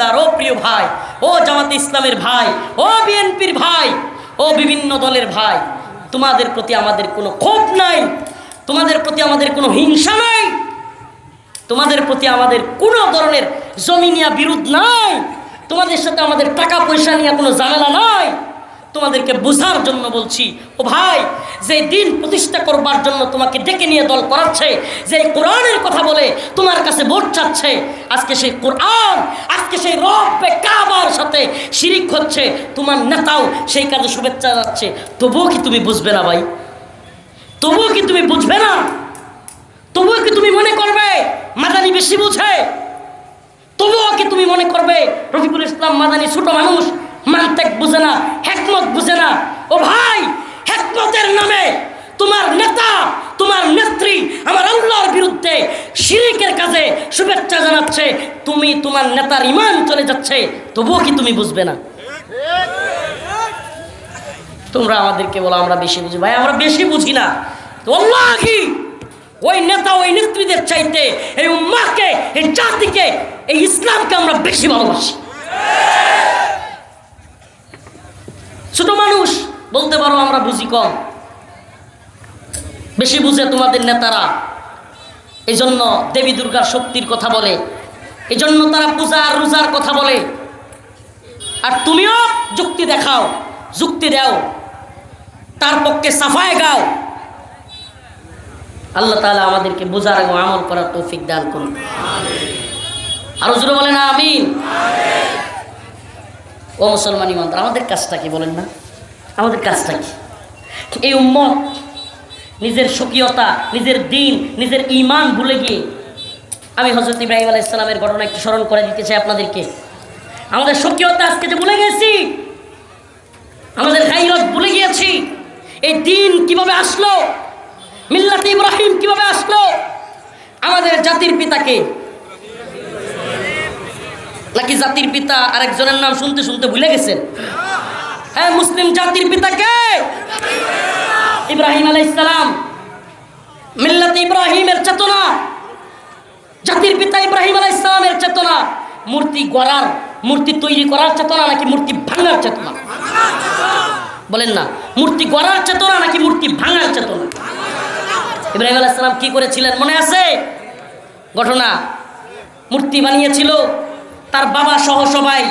ইমানদার ও প্রিয় ভাই, ও জামাতে ইসলামের ভাই, ও বিএনপির ভাই, ও বিভিন্ন দলের ভাই, তোমাদের প্রতি আমাদের কোনো ক্ষোভ নাই, তোমাদের প্রতি আমাদের কোনো হিংসা নাই, তোমাদের প্রতি আমাদের কোনো ধরনের জমি জমিনিয়া বিরোধ নাই, তোমাদের সাথে আমাদের টাকা পয়সা নিয়ে কোনো জানালা নাই। তোমাদেরকে বোঝার জন্য বলছি, ও ভাই, যে দিন প্রতিষ্ঠা করবার জন্য তোমাকে ডেকে নিয়ে দল করাচ্ছে, যে কোরআনের কথা বলে তোমার কাছে ভোট চাচ্ছে, আজকে সেই কোরআন, আজকে সেই রব্বে কাবার সাথে শিরিক হচ্ছে, তোমার নেতাও সেই কাজে শুভেচ্ছা যাচ্ছে তবুও কি তুমি বুঝবে না ভাই? তবুও কি তুমি বুঝবে না? তবুও কি তুমি মনে করবে মাদানি বেশি বুঝে? তবুও কি তুমি মনে করবে রফিকুল ইসলাম মাদানি ছোট মানুষ, মানতেক বুঝে না হেকমত বুঝে না ও ভাই হেকমতের নামে তোমার নেতা তোমার নেত্রী আমার আল্লাহর বিরুদ্ধে শিরিকের কাজে শুভেচ্ছা জানাচ্ছে তুমি তোমার নেতার ইমান চলে যাচ্ছে, তবুও কি তুমি বুঝবে না? তোমরা আমাদেরকে বলো, আমরা বেশি বুঝি। ভাই, আমরা বেশি বুঝি না। কি ওই নেতা, ওই নেত্রীদের চাইতে, এই উম্মাকে এই জাতিকে, এই ইসলামকে আমরা বেশি ভালোবাসি। ছোট মানুষ, বলতে পারো আমরা বুঝি কম। বেশি বুঝে তোমাদের নেতারা। এই জন্য দেবী দুর্গার শক্তির কথা বলে এই জন্য তারা পূজা আর রোজার কথা বলে। আর তুমিও যুক্তি দেখাও, যুক্তি দাও, তার পক্ষে সাফায় গাও। আল্লাহ তাআলা আমাদেরকে বোঝার এবং আমল করার তৌফিক দান করুন। আরও জোরে বলেন, আমিন। ও মুসলমান ইমানদার, আমাদের কাজটা কি বলেন না? আমাদের কাজটা কি? এই উম্মত নিজের স্বকীয়তা, নিজের দিন, নিজের ইমান ভুলে গিয়ে আমি হজরত ইব্রাহিম আলাহ ইসলামের ঘটনা একটু স্মরণ করে দিতে চাই আপনাদেরকে। আমাদের স্বকীয়তা আজকে যে ভুলে গেছি, আমাদের গাইরত ভুলে গিয়েছি, এই দিন কীভাবে আসলো, মিল্লাত ইব্রাহিম কীভাবে আসলো, আমাদের জাতির পিতাকে। নাকি জাতির পিতা আরেকজনের নাম শুনতে শুনতে ভুলে গেছেন? হ্যাঁ মুসলিম জাতির পিতাকে। ইব্রাহিম আলাইসালাম মিল্লাত ইব্রাহিমের চেতনা, জাতির পিতা ইব্রাহিম আলাইসালামের চেতনা, মূর্তি গড়ার, মূর্তি তৈরি করার চেতনা নাকি মূর্তি ভাঙার চেতনা? বলেন না, মূর্তি গড়ার চেতনা নাকি মূর্তি ভাঙার চেতনা? ইব্রাহিম আলাইসালাম কি করেছিলেন মনে আছে? ঘটনা, মূর্তি বানিয়েছিল, তার বাবা সহ সবাই,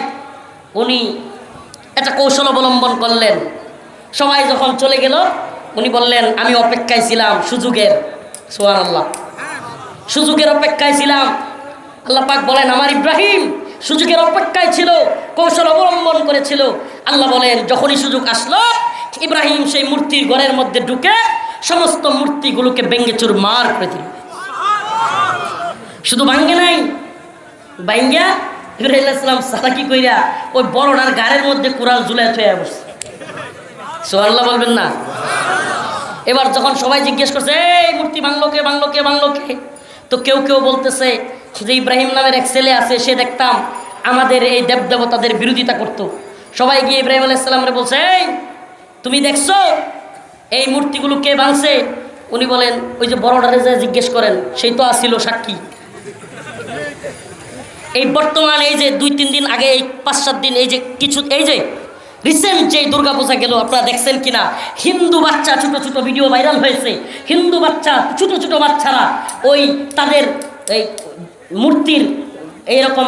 উনি একটা কৌশল অবলম্বন করলেন। সবাই যখন চলে গেল উনি বললেন, আমি অপেক্ষায় ছিলাম সুযোগের। সোহান আল্লাহ সুযোগের অপেক্ষায় ছিলাম। আল্লাহ পাক বলেন, আমার ইব্রাহিম সুযোগের অপেক্ষায় ছিল, কৌশল অবলম্বন করেছিল। আল্লাহ বলেন, যখনই সুযোগ আসলো, ইব্রাহিম সেই মূর্তির ঘরের মধ্যে ঢুকে সমস্ত মূর্তিগুলোকে ব্যঙ্গে চুর মার করে দিল। শুধু ভাঙ্গে নাই বাইঙ্গা ইব্রাহিম ইসলাম সালাকি কইরা ওই বড়টার গাড়ির মধ্যে ঝুলাই থয়ে বসছে। সোহাল্লাহ বলবেন না। এবার যখন সবাই জিজ্ঞেস করছে, এই মূর্তি ভাঙলো কে ভাঙলো কে ভাঙলো কে? তো কেউ কেউ বলতেছে যে ইব্রাহিম নামের এক ছেলে আছে, সে দেখতাম আমাদের এই দেবদেবতাদের বিরোধিতা করতো। সবাই গিয়ে ইব্রাহিম আলাইসাল্লামরে বলছে, এই, তুমি দেখছ? এই মূর্তিগুলো কে ভাঙছে? উনি বলেন, ওই যে বড়টারে যে জিজ্ঞেস করেন, সেই তো আসছিল সাক্ষী। এই বর্তমান এই যে দুই, তিন দিন আগে, এই পাঁচ, সাত দিন এই যে কিছু, এই যে রিসেন্ট যে দুর্গাপূজা গেল, আপনারা দেখছেন কিনা? হিন্দু বাচ্চা, ছোট ছোট ভিডিও ভাইরাল হয়েছে। হিন্দু বাচ্চা, ছোট ছোট বাচ্চারা ওই তাদের এই মূর্তির এইরকম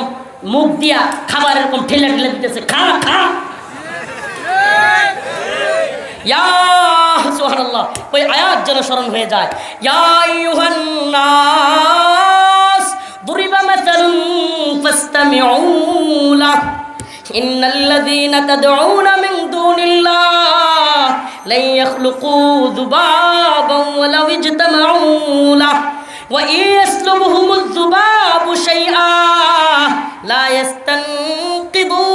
মুখ দিয়া খাবার এরকম ঠেলে ঠেলে দিতেছে। খা খা। ওই আয়াত স্মরণ হয়ে যায়। إن الذين تدعون من دون الله لن يخلقوا ذبابا ولو اجتمعوا له وإن يسلبهم الذباب شيئا لا يستنقذوه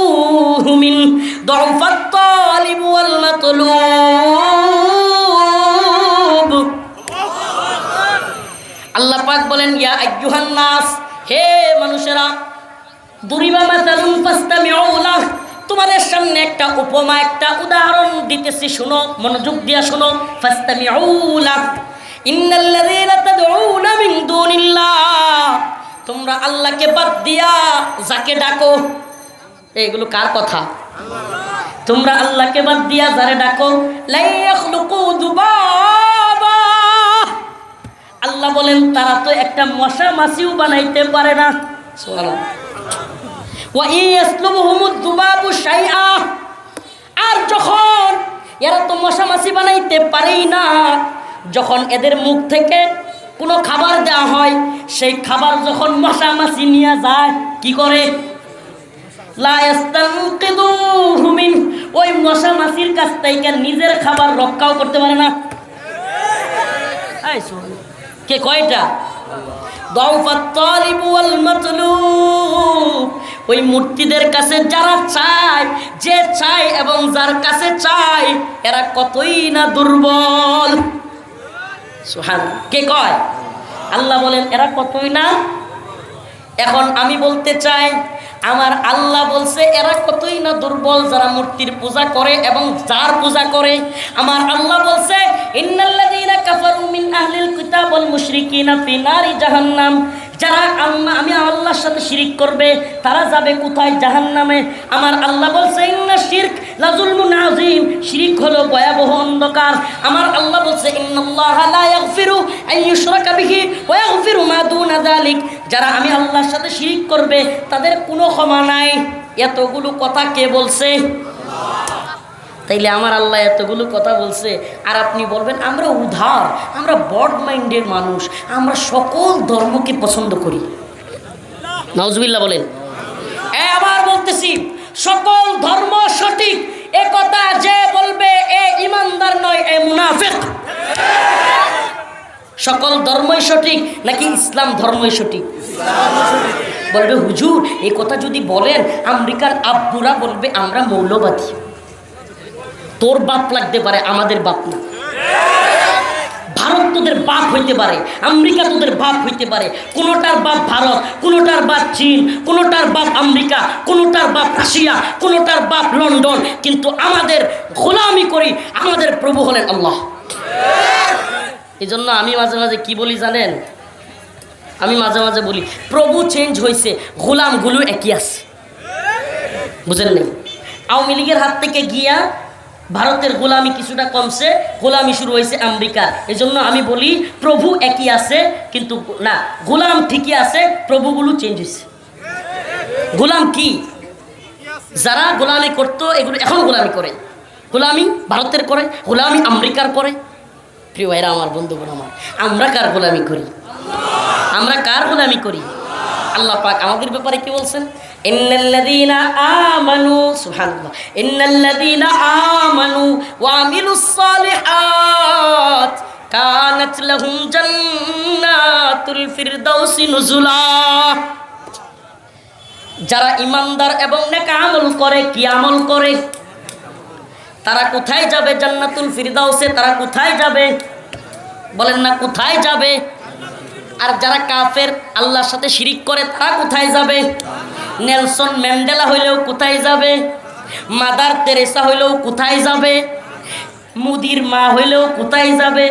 منه ضعف الطالب والمطلوب আল্লাহ পাক বলেন ইয়া আইয়ুহান নাস হে মানুষেরা তোমাদের সামনে একটা উপমা, একটা উদাহরণ দিতেছি, শুনো, মনোযোগ দিয়া শুনো। তোমরা আল্লাহকে বাদ দিয়া যাকে ডাকো এগুলো কার কথা? তোমরা আল্লাহকে বাদ দিয়া যারে ডাকো আল্লাহ বলেন, তারা তো একটা মশা মাছিও বানাইতে পারে না সুবহানাল্লাহ। ওয়া ইয়াসলুবুহুমুদ যুবাবু শাইআ আর যখন এরা তো মশা মাছি বানাইতে পারেই না, যখন এদের মুখ থেকে কোনো খাবার দেওয়া হয়, সেই খাবার যখন মশা মাছি নিয়ে যায়, কি করে? ওই মশা মাছির কাছ থেকে নিজের খাবার রক্ষাও করতে পারে না। কে কয়টা? দৌফাত তালিব ওয়াল মাতলুব। ওই মূর্তিদের কাছে যারা চায়, যে চায় এবং যার কাছে চায়, এরা কতই না দুর্বল। সুহান কে কয়? আল্লাহ বলেন, এরা কতই না? এখন আমি বলতে চাই, আমার আল্লাহ বলছে, এরা কতই না দুর্বল যারা মূর্তির পূজা করে এবং যার পূজা করে? আমার আল্লাহ বলছে, ইন্নাল্লাযীনা কাফারু মিন আহলিল কিতাব ওয়াল মুশরিকিনা ফি নারি জাহান্নাম। যারা আমি আল্লাহর সাথে শিরিক করবে, তারা যাবে কোথায়? জাহান্নামে। আমার আল্লাহ বলছে, ইন্না শিরক লাজুলমুন আযীম। শিরিক হলো ভয়াবহ অন্ধকার। আমার আল্লাহ বলছে, ইন্নাল্লাহা লা ইয়াগফিরু আন ইউশরাকা বিহি ওয়া ইয়াগফিরু মা দুনা যালিক। যারা আমি আল্লাহর সাথে শিরিক করবে, তাদের কোনো ক্ষমা নাই। এতগুলো কথা কে বলছে? তাইলে আমার আল্লাহ এতগুলো কথা বলছে, আর আপনি বলবেন, আমরা উধার আমরা বড মাইন্ডের মানুষ, আমরা সকল ধর্মকে পছন্দ করি। নজবিল্লা বলেন। আবার বলতেছি, সকল ধর্ম সঠিক, এ কথা যে বলবে এ ইমানদার নয়, এ মুনাফিক। সকল ধর্মই সঠিক নাকি ইসলাম ধর্মই সঠিক? বলবে, হুজুর এই কথা যদি বলেন, আমেরিকার আব্বুরা বলবে, আমরা মৌলবাদী। তোর বাপ লাগতে পারে, আমাদের বাপ না। ভারত তোদের বাপ হইতে পারে, আমেরিকা তোদের বাপ হইতে পারে। কোনোটার বাপ ভারত, কোনোটার বাপ চীন, কোনোটার বাপ আমেরিকা, কোনোটার বাপ রাশিয়া, কোনোটার বাপ লন্ডন। কিন্তু আমাদের গোলামি করি, আমাদের প্রভু হলেন আল্লাহ। এই জন্য আমি মাঝে মাঝে কি বলি জানেন? আমি মাঝে মাঝে বলি, প্রভু চেঞ্জ হয়েছে গোলামগুলো একই আছে। বুঝেন নেই আওয়ামী লীগের হাত থেকে গিয়া ভারতের গোলামি কিছুটা কমছে, গোলামি শুরু হয়েছে আমেরিকার এই জন্য আমি বলি, প্রভু একই আছে, কিন্তু না, গোলাম ঠিকই আছে, প্রভুগুলো চেঞ্জ হয়েছে। গোলাম কি? যারা গোলামি করতো, এগুলো এখন গোলামি করে। গোলামি ভারতের করে, গোলামি আমেরিকার করে। প্রিয় ভাইরা, আমার বন্ধুগণ আমার, আমরা কার গোলামি করি? আমরা কার গোলামি করি? আল্লাহ পাক আমাদের ব্যাপারে কি বলছেন? যারা ইমানদার এবং নেক আমল করে, কি আমল করে? তারা কোথায় যাবে জান্নাতুল ফিরদাউসে? তারা কোথায় যাবে? বলেন না, কোথায় যাবে? আর যারা কাফের, আল্লাহর সাথে শিরিক করে, তারা কোথায় যাবে? নেলসন ম্যান্ডেলা হইলেও কোথায় যাবে? মাদার তেরেসা হইলেও কোথায় যাবে? মুদির মা হইলেও কোথায় যাবে?